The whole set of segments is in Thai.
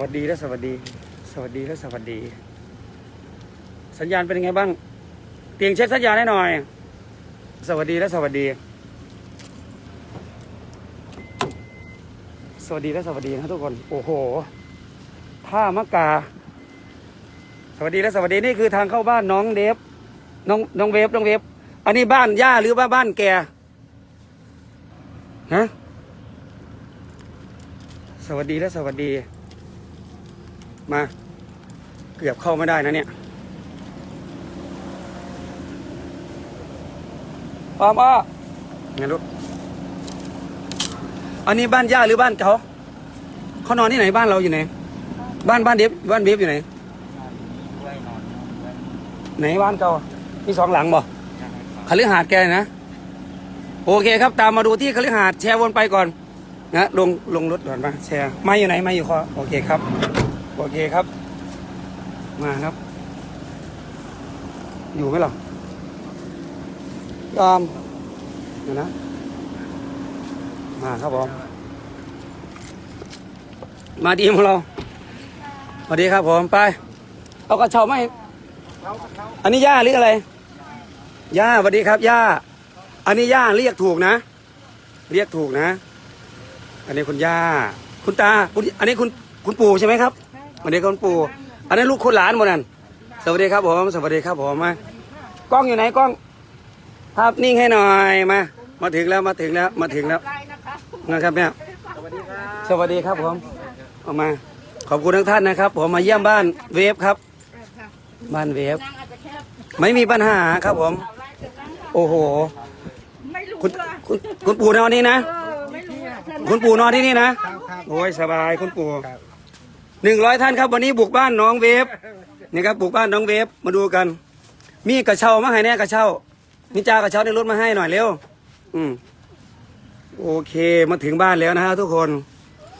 วัสดีและสวัสดี สวัสดีและสวัสดี สัญญาณเป็นยังไงบ้าง เตียงเช็คสัญญาณให้หน่อย สวัสดีและสวัสดี สวัสดีและสวัสดีนะทุกคน โอ้โหท่ามะกา สวัสดีและสวัสดีนี่คือทางเข้าบ้านน้องเดฟ น้องน้องเวฟน้องเวฟ อันนี้บ้านย่าหรือว่าบ้านแกฮะสวัสดีและสวัสดี มา เกือบเข้าไม่ได้นะเนี่ยพร้อมอ้อไงลูกอันนี้บ้านย่าหรือบ้านเขาเขานอนที่ไหนบ้านเราอยู่ไหน บ้านบ้านเดฟบ้านเดฟอยู่ไหนไหนบ้านเก่ามีสองหลังบ่คฤหาสน์แกนะ โอเคครับ ตามมาดูที่คฤหาสน์แชร์วนไปก่อน นะ ลงลงรถก่อนมาแชร์ไม่อยู่ไหนไม่อยู่คอโอเคครับ เคครับ มาครับ อยู่ไหมหรอยอมเดี๋ยวนะ มาครับผม มาดีของเราสวัสดีครับผมไป เอากระเช้ามาให้เขาเขาอันนี้ย่าหรืออะไร ย่าสวัสดีครับ ย่า อันนี้ย่าเรียกถูกนะ เรียกถูกนะ อันนี้คุณย่า คุณตาคุณอันนี้คุณคุณปู่ใช่ไหมครับ อันนี้คุณปู่อันนี้ลูกคุณหลานหมดนั่นสวัสดีครับผมสวัสดีครับผมมากล้องอยู่ไหนกล้อง ภาพนิ่งให้หน่อยมา มาถึงแล้วมาถึงแล้วมาถึงแล้วนะครับเนี่ยสวัสดีครับสวัสดีครับผมออกมา ขอบคุณทั้งท่านนะครับ ผมมาเยี่ยมบ้านเวฟครับ บ้านเวฟนั่งอาจจะแคบไม่มีปัญหาครับผมเอาไล่จะนั่งค่ะโอ้โหไม่รู้คุณเลยคุณคุณปู่นอนนี่นะเออไม่รู้อะเชิญคุณปู่นอนที่นี่นะครับครับโอ้ยสบายคุณปู่ครับ หนึ่งร้อยท่านครับ วันนี้บุกบ้านน้องเวฟนี่ครับบุกบ้านน้องเวฟมาดูกัน มีกระเช้ามาให้แน่กระเช้านิจากระเช้าในรถมาให้หน่อยเร็ว อืมโอเคมาถึงบ้านแล้วนะฮะทุกคน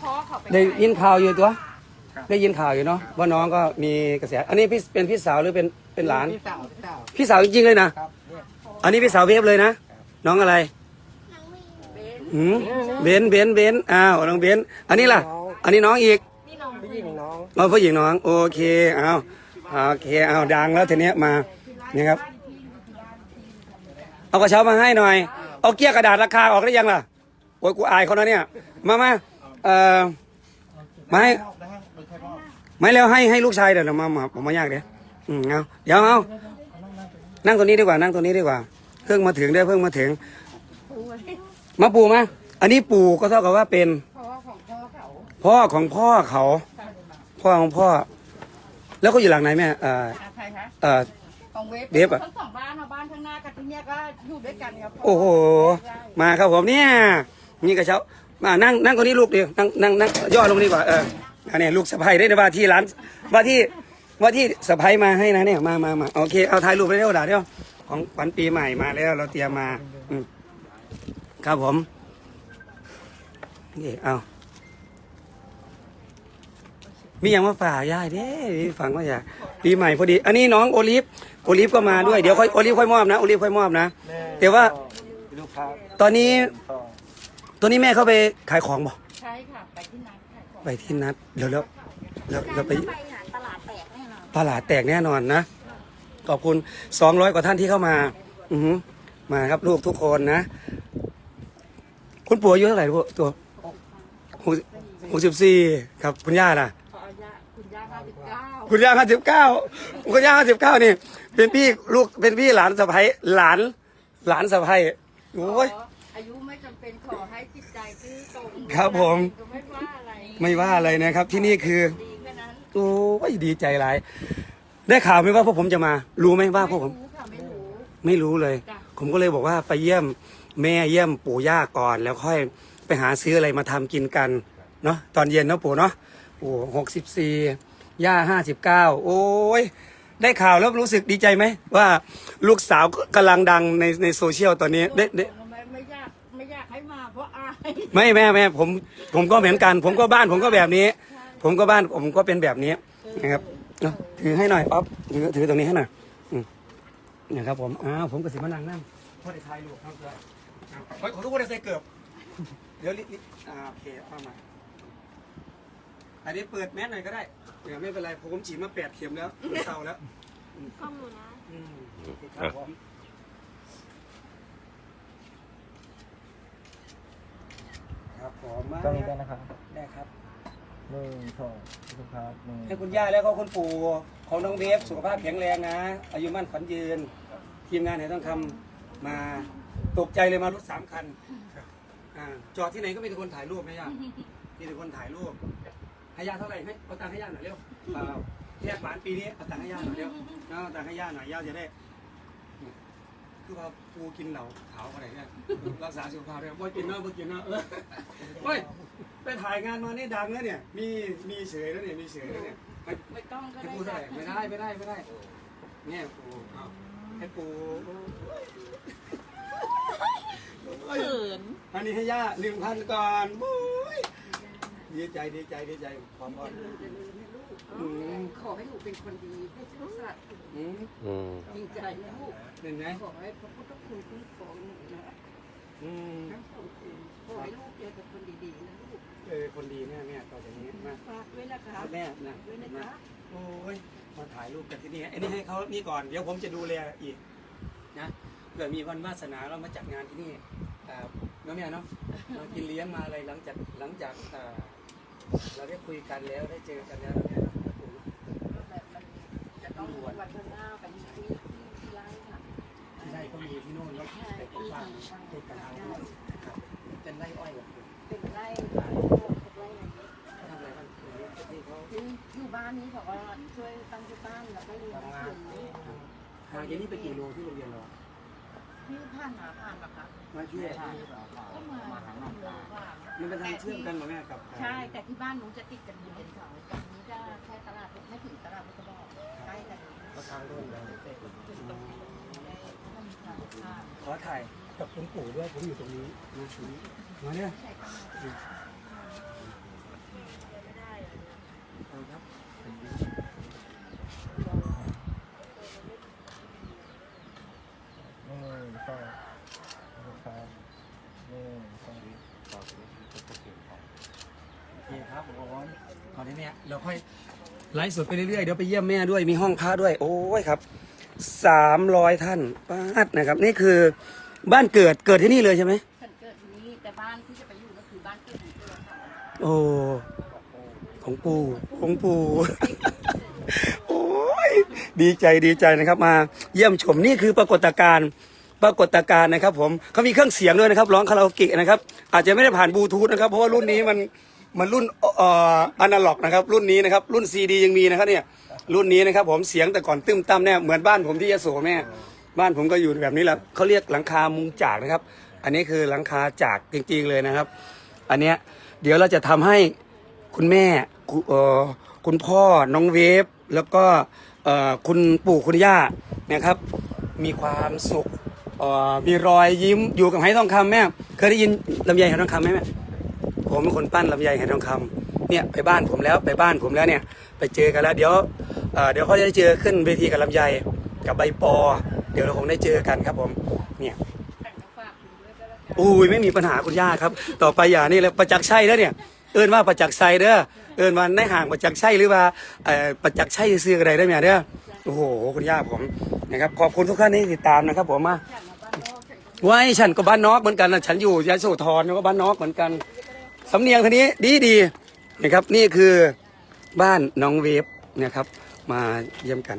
พ่อเขาไปได้ยินข่าวอยู่ตัว ได้ยินข่าวอยู่เนาะว่าน้องก็มีกระแส อันนี้พี่เป็นพี่สาวหรือเป็นเป็นหลาน พี่สาวพี่สาวพี่สาวจริงๆเลยนะครับเนี่ยอันนี้พี่สาวเวฟเลยนะน้องอะไรหืมเบนเบนเบนอ้าวน้องเบนอันนี้ล่ะ อันนี้น้องอีก นี่น้องพี่หญิงน้องเอาผู้หญิงน้อง โอเคเอาโอเคเอาดังแล้วทีเนี้ยมานี่ครับ เอากระเช้ามาให้หน่อย เอาเกี้ยกระดาษราคาออกได้ยังล่ะโอ้ยกูอายเขานะเนี่ย มามาเอ่อมาให้นะฮะไม่ใช่พ่อไม่แล้วให้ให้ลูกชายเดี๋ยวเรามามาผมมายากเดี๋ยวอืมเอาเดี๋ยวเอานั่งตัวนี้ดีกว่านั่งตัวนี้ดีกว่าเพิ่งมาถึงได้เพิ่งมาถึง มาปู่มาอันนี้ปู่ก็เท่ากับว่าเป็นพ่อของพ่อเขา พ่อของพ่อเขาพ่อของพ่อ แล้วก็อยู่หลังไหนแม่เอ่ออาใครคะเอ่อ ของเวฟเวฟอะ ทั้งสองบ้านเอาบ้านข้างหน้ากับที่เนี้ยก็อยู่ด้วยกันครับโอ้โห มาครับผมเนี่ยนี่กระเช้ามานั่งนั่งตรงนี้ลูกเดียวนั่งนั่งนั่งย่อลงดีกว่าเอออันนี้ลูกสะใภ้ได้ในว่าที่ร้านว่าที่ว่าที่สะใภ้มาให้นะเนี่ยมามามาโอเคเอาถ่ายรูปไปเร็วด่าเดี๋ยวของขวัญปีใหม่มาแล้ว เราเตรียมมาอืมครับผมนี่เอา มีอย่างมาฝากยายเด้ฟังว่าอยากปีใหม่พอดี อันนี้น้องโอลิฟโอลิฟก็มาด้วยเดี๋ยวค่อยโอลิฟค่อยมอบนะโอลิฟค่อยมอบนะแต่ว่าลูกค้าตอนนี้ต่อตัวนี้แม่เข้าไปขายของบ่ใช่ค่ะ ไปที่นัดขายของไปที่นัดเดี๋ยวแล้วแล้วเราไปไปหาตลาดแตกแน่นอนตลาดแตกแน่นอนนะขอบคุณสองร้อยกว่าท่านที่เข้ามา อือหือมาครับลูกทุกคนนะ คุณปู่อายุเท่าไหร่ลูกตัวหกหกสิบสี่ครับคุณย่าล่ะขออนุญาต คุณย่าห้าสิบเก้าคุณย่าห้าสิบเก้าคุณย่าห้าสิบเก้านี่ เป็นพี่ลูกเป็นพี่หลานสะใภ้หลาน หลานสะใภ้โอ้ยขออายุไม่จำเป็นขอให้จิตใจซื่อตรงครับผมก็ไม่ว่าอะไรไม่ว่าอะไรนะครับ ที่นี่คือดีแค่นั้นโอ้ยดีใจหลายได้ข่าวไหมว่าพวกผมจะมา รู้ไหมว่าพวกผมรู้ค่ะไม่รู้ไม่รู้เลยจ้ะผมก็เลยบอกว่าไปเยี่ยมแม่เยี่ยมปู่ย่าก่อน แล้วค่อยไปหาซื้ออะไรมาทำกินกันเนาะตอนเย็นเนาะปู่เนาะปู่หกสิบสี่ ย่าห้าสิบเก้าโอ้ย ได้ข่าวแล้วรู้สึกดีใจไหม ว่าลูกสาวกำลังดังในในโซเชียลตอนนี้ได้ได้ไม่ไม่อยากไม่อยากให้มาเพราะอายไม่แม่แม่ผมผมก็เหมือนกัน ผมก็บ้านผมก็แบบนี้ ผมก็บ้านผมก็เป็นแบบนี้นะครับเนาะถือให้หน่อยอ๊อฟถือถือตรงนี้ให้หน่อยอืมนะครับผมอ้าวผมกับสิมานั่งนั่งพอได้ทายลูกครับเลยขอขอทุกคนได้ใส่เกือบเดี๋ยวลิลิอ่าโอเคเอามา อันนี้เปิดแมสหน่อยก็ได้เดี๋ยวไม่เป็นไรผมฉีดมาแปดเข็มแล้วเศร้าแล้วกล้องหนูนะอืมครับผมครับผมมาต้องนี้ได้นะครับได้ครับหนึ่งสองสุภาพหนึ่งให้คุณย่าแล้วก็คุณปู่ของน้องเวฟสุขภาพแข็งแรงนะ อายุมั่นขวัญยืน ทีมงานไหนต้องทำมาตกใจเลยมารถสามคันอ่าจอดที่ไหนก็มีแต่คนถ่ายรูปนะย่ามีแต่คนถ่ายรูป ให้ย่าเท่าไหร่ให้เอาตังค์ให้ย่าหน่อยเร็วเปล่าแยกหวานปีนี้เอาตังค์ให้ย่าหน่อยเร็วเอาตังค์ให้ย่าหน่อยย่าจะได้ คือว่าปูกินเหล่าขาวอะไรเนี่ยรักษาสุขภาพเลยบ่กินเนาะบ่กินเนาะเออเฮ้ยไปถ่ายงานมานี่ดังแล้วเนี่ย มีมีเฉยแล้วเนี่ยมีเฉยแล้วเนี่ยไม่ไม่ต้องก็ให้ได้ปูเท่าไหร่ไม่ได้ไม่ได้ไม่ได้เนี่ยปูเอาให้ปูเขิน อันนี้ให้ย่าหนึ่งพันก่อนบุ้ย ดีใจดีใจดีใจขอบคุณจะลืมให้ลูกขอให้ลูกเป็นคนดีให้ซื่อสัตย์อืมอืมจริงใจนะลูกเห็นไหมขอให้พระพุทธคุณคุ้มครองหนูนะอืมทั้งสองคนขอให้ลูกเจอแต่คนดีๆนะลูกเออคนดีแม่แม่ต่อจากนี้มาฝากด้วยนะครับแม่นะด้วยนะมาคะโอ้ยมาถ่ายรูปกันที่นี่อันนี้ให้เขานี่ก่อนเดี๋ยวผมจะดูแลอีกนะเผื่อมีวันวาสนาเรามาจัดงานที่นี่อ่าเนาะแม่เนาะมากินเลี้ยงมาอะไรหลังจากหลังจากอ่า เราได้คุยกันแล้วได้เจอกันแล้วเนี่ยแบบจะต้องวันข้างหน้าไปที่ที่ที่ไร่ค่ะที่ไร่ก็มีที่โน่นแล้วแต่ก็ว่างติดกันเอาด้วยครับเป็นไร่อ้อยแบบเป็นไร่ขายพวกไร่อะไรเงี้ยทำอะไรกันที่เขาอยู่บ้านนี้บอกว่าช่วยตั้งที่บ้านแล้วก็เรียนหนังสือห่างจากนี่ไปกี่โลที่โรงเรียนเราที่ผ่านมาผ่านมาครั บมาเที่ยวก็มาทางนั้นว่ามันเป็นทางเชื่อมกันเหรอแม่กับใช่ แต่ที่บ้านหนูจะติดกันอยู่เป็นเขาตรงนี้จะแค่ตลาดไม่ถึงตลาดพุทธบอกใกล้กันก็ทางด้วยยังมันทางข้ามขอถ่ายกับคุณปู่ด้วยผมอยู่ตรงนี้นะตรงนี้มาเนี่ย ใช่ก็มา เอาครับ หนึ่งสองสุภาพหนึ่งสอง โอเคครับผมขอได้เนี่ยเราค่อยไลฟ์สดไปเรื่อยๆ เดี๋ยวไปเยี่ยมแม่ด้วย มีห้องพักด้วย โอ้ยครับสามร้อยท่านป้าดนะครับ นี่คือบ้านเกิดเกิดที่นี่เลยใช่ไหมฉันเกิดที่นี่แต่บ้านที่จะไปอยู่ก็คือบ้านเกิดของตัวค่ะโอ้ของปู่ของปู่ โอ้ยดีใจดีใจนะครับ มาเยี่ยมชมนี่คือปรากฏการณ์ปรากฏการณ์นะครับ ผมเขามีเครื่องเสียงด้วยนะครับร้องคาราโอเกะนะครับ อาจจะไม่ได้ผ่านบลูทูธนะครับ เพราะว่ารุ่นนี้มัน มันรุ่นเอ่ออนาล็อกนะครับ รุ่นนี้นะครับ รุ่นซีดียังมีนะครับเนี่ย รุ่นนี้นะครับ ผมเสียงแต่ก่อนตึ้มตั้มเนี่ยเหมือนบ้านผมที่ยโสแม่บ้านผมก็อยู่แบบนี้แหละเขาเรียกหลังคามุงจากนะครับ อันนี้คือหลังคาจากจริงๆเลยนะครับ อันเนี้ยเดี๋ยวเราจะทำให้คุณแม่คุเอ่อคุณพ่อน้องเวฟแล้วก็เอ่อคุณปู่คุณย่านะครับ มีความสุขเอ่อมีรอยยิ้มอยู่กับไหทองคำแม่เคยได้ยินลำไยไหทองคำไหมแม่ ผมเป็นคนปั้นลำไยไหทองคำเนี่ยไปบ้านผมแล้วไปบ้านผมแล้วเนี่ยไปเจอกันแล้วเดี๋ยวเเดี๋ยวเขาจะได้เจอขึ้นเวทีกับลำไยกับใบปอ เดี๋ยวเราคงได้เจอกันครับผมเนี่ยอุ้ยไม่มีปัญหาคุณย่าครับ ต่อไปอย่านี่เลยประจักษ์ชัยแล้วเนี่ย เอินว่าประจักษ์ชัยเด้อเอินว่าในห่างประจักษ์ชัยหรือว่าเอ่อประจักษ์ชัยซื้ออะไรได้ไหมเด้อโอ้โหคุณย่าผมนะครับขอบคุณทุกท่านที่ติดตามนะครับ ผมมาฉันมาบ้านนอกฉันก็ไว้ฉันก็บ้านนอกเหมือนกันนะฉันอยู่ยะโสธรก็บ้านนอกเหมือนกัน สำเนียงทีนี้ดีดีๆนะครับ นี่คือบ้านน้องเวฟนะครับ มาเยี่ยมกัน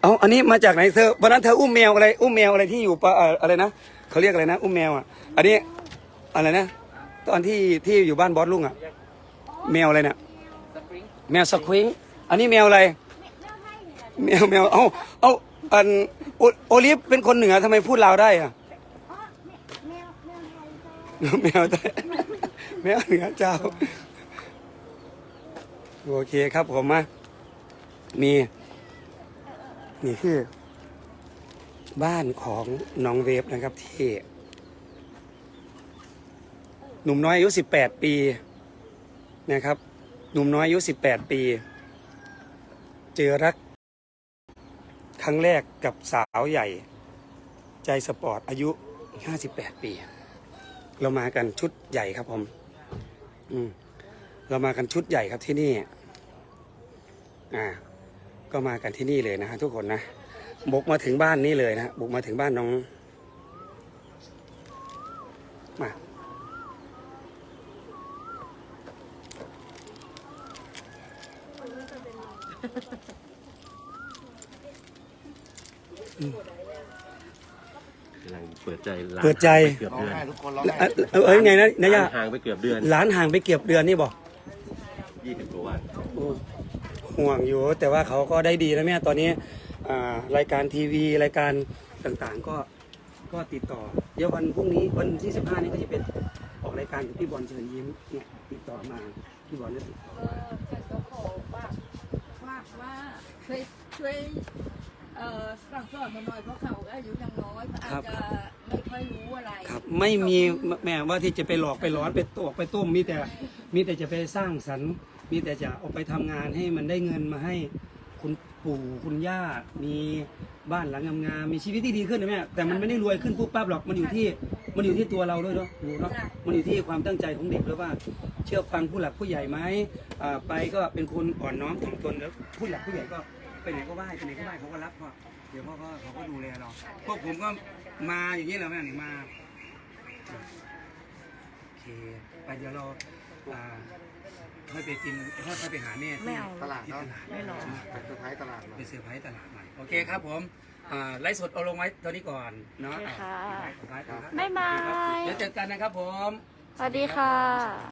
เอาอันนี้มาจากไหนเธอวันนั้นเธออุ้มแมวอะไร อุ้มแมวอะไรที่อยู่ปะเอ่ออะไรนะเขาเรียกอะไรนะ อุ้มแมวอะ อันนี้อะไรนะ ตอนที่ที่อยู่บ้านบอสลุงอะ แมวอะไรเนี่ยแมวสควิงอันนี้แมวอะไร แมวแมวเอาเอาอันโอโอลิฟเป็นคนเหนือทำไมพูดลาวได้อะ แมวไทยแมวเหนือเจ้า โอเคครับผมมามี นี่คือ บ้านของน้องเวฟนะครับที่หนุ่มน้อยอายุสิบแปดปีนะครับ หนุ่มน้อยอายุสิบแปดปี เจอรัก ครั้งแรกกับสาวใหญ่ ใจสปอร์ตอายุห้าสิบแปดปี เรามากันชุดใหญ่ครับผม อืม เรามากันชุดใหญ่ครับที่นี่ อ่า ก็มากันที่นี่เลยนะฮะทุกคนนะบุกมาถึงบ้านนี้เลยนะบุกมาถึงบ้านน้อง มากำลัง เปิดใจร้านเปิดใจเกือบร้องเดือนไห้ทุกคนร้องเอ่ไห้อเออเอ้ยไงนะนายาห่างไปเกือบเดือนหลานห่างไปเก็บเดือนนี่บอกยี่สิบกว่าวันโอ้ห่วงอยู่ แต่ว่าเขาก็ได้ดีแล้วแม่ตอนนี้อ่ารายการทีวีรายการต่างๆ ก็ก็ติดต่อ เดี๋ยววันพรุ่งนี้วันที่สิบห้านี้ก็จะเป็นออกรายการกับพี่บอลเชิญยิ้มเนี่ยติดต่อมาพี่บอลเนี่ยติดต่อ เออฉันก็ขอฝากฝากว่าช่วยช่วย เอ่อสั่งสอนมาหน่อยเพราะเขาอายุยังน้อยเขาอาจจะไม่ค่อยรู้อะไรครับ ไม่มีแม่ว่าที่จะไปหลอกไปร้อนไปตวกไปต้มมีแต่มีแต่จะไปสร้างสรรค์ มีแต่จะเอาไปทำงานให้มันได้เงินมาให้คุณปู่คุณย่ามีบ้านหลังงามๆมีชีวิตที่ดีขึ้นนะแม่แต่มันไม่ได้รวยขึ้นปุ๊บปั๊บหรอกมันอยู่ที่มันอยู่ที่ตัวเราด้วยเนาะดูเนาะมันอยู่ที่ความตั้งใจของเด็กด้วยว่า เชื่อฟังผู้หลักผู้ใหญ่ไหมอ่าไปก็เป็นคนอ่อนน้อมถ่อมตนแล้วผู้หลักผู้ใหญ่ก็ ไปไหนก็ไหว้ไปไหนก็ไหว้เขาก็รับพ่อเดี๋ยวพ่อก็เขาก็ดูแลเราพวกผมก็มาอย่างนี้แหละแม่นี่มาโอเคไปเดี๋ยวเราอ่าค่อยไปกินค่อยไปหาแม่ที่ไม่เอา ตลาดที่เนาะตลาดไม่รอ เป็นเซอร์ไพรส์ตลาดเนาะ ไปเซอร์ไพรส์ตลาดใหม่โอเคครับผมอ่าไลฟ์สดเอาลงไว้ตัวนี้ก่อนเนาะโอเคค่ะ อ่าบ๊ายบายบ๊ายบาย เดี๋ยวเจอกันนะครับผม สวัสดีค่ะ